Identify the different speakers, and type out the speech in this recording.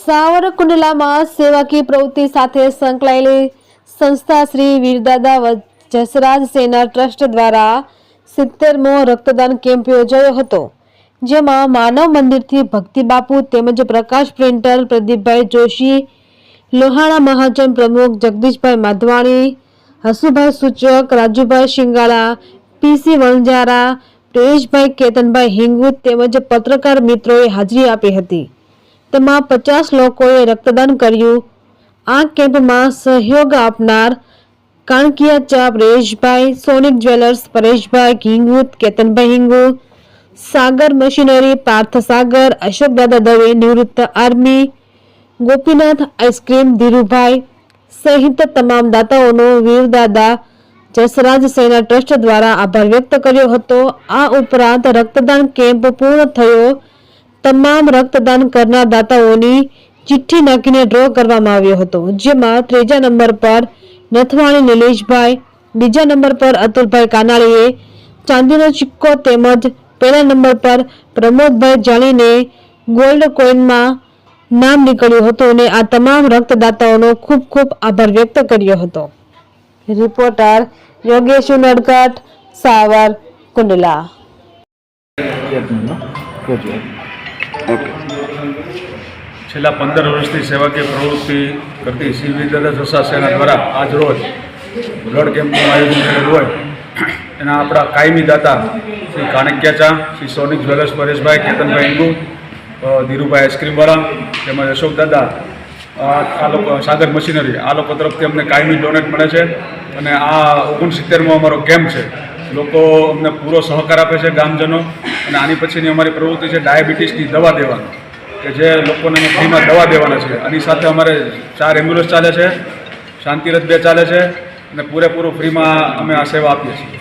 Speaker 1: સાવરકુંડલામાં સેવાકીય પ્રવૃત્તિ સાથે સંકળાયેલી સંસ્થા શ્રી વીરદાદા જસરાજ સેના ટ્રસ્ટ દ્વારા સિત્તેરમો રક્તદાન કેમ્પ યોજાયો હતો, જેમાં માનવ મંદિરથી ભક્તિ બાપુ તેમજ પ્રકાશ પ્રિન્ટર પ્રદીપભાઈ જોશી, લોહાણા મહાજન પ્રમુખ જગદીશભાઈ માધવાણી, હસુભાઈ સૂચક, રાજુભાઈ શિંગાળા પીસી વણજારા પ્રેશભાઈ કેતનભાઈ હિંગુ તેમજ પત્રકાર મિત્રોએ હાજરી આપી હતી. તેમાં પચાસ લોકોએ રક્તદાન કર્યું. આ કેમ્પમાં સહયોગ આપનાર કાણકિયા ચા પરેશભાઈ સોનિક જ્વેલર્સ પરેશભાઈ ઘીંગુત કેતનભાઈ હિંગુ સાગર મશીનરી પાર્થ સાગર અશોક દાદા દવે, નિવૃત્ત આર્મી, ગોપીનાથ આઈસ્ક્રીમ, ધીરુભાઈ સહિત તમામ દાતાઓનો વીરદાદા જસરાજ સેના ટ્રસ્ટ દ્વારા આભાર વ્યક્ત કર્યો હતો. આ ઉપરાંત રક્તદાન કેમ્પ પૂર્ણ થયો. તમામ રક્તદાન કરનાર દાતાઓની ચિઠ્ઠી નાખીને ડ્રો કરવામાં આવ્યો હતો, જેમાં ત્રીજા નંબર પર નથવાણી નિલેશભાઈ, બીજા નંબર પર અતુલભાઈ કાનાળીએ, ચાંદીનો સિક્કો તેમજ પહેલા નંબર પર પ્રમોદભાઈ જાણીને ગોલ્ડ કોઈનમાં નામ નીકળ્યું હતું અને આ તમામ રક્તદાતાઓનો ખૂબ ખૂબ આભાર વ્યક્ત કર્યો હતો. રિપોર્ટર યોગેશ નડકટ સાવર, કુંડલા.
Speaker 2: ઓકે.
Speaker 3: છેલ્લા પંદર વર્ષથી સેવાકીય પ્રવૃત્તિ કરતી શ્રી વિદ્યાદાસ જસા સેના દ્વારા આજ રોજ બ્લડ કેમ્પનું આયોજન કરેલું હોય. એના આપણા કાયમી દાતા શ્રી કાણક્યાચા, શ્રી સોનિક જ્વેલર્સ પરેશભાઈ, કેતનભાઈ હિંગુ ધીરુભાઈ આઈસ્ક્રીમવાળા તેમજ અશોક દાદા આ લોકો સાગર મશીનરી, આ લોકો તરફથી અમને કાયમી ડોનેટ મળે છે અને આ ઓગણસિત્તેરમો અમારો કેમ્પ છે. લોકો અમને પૂરો સહકાર આપે છે ગામજનો. અને આની પછીની અમારી પ્રવૃત્તિ છે ડાયાબિટીસની દવા દેવાની. કે જે લોકોને ફ્રીમાં દવા દેવાના છે. આની સાથે અમારે ચાર એમ્બ્યુલન્સ ચાલે છે, શાંતિરથ બે ચાલે છે અને પૂરેપૂરું ફ્રીમાં અમે આ સેવા આપીએ છીએ.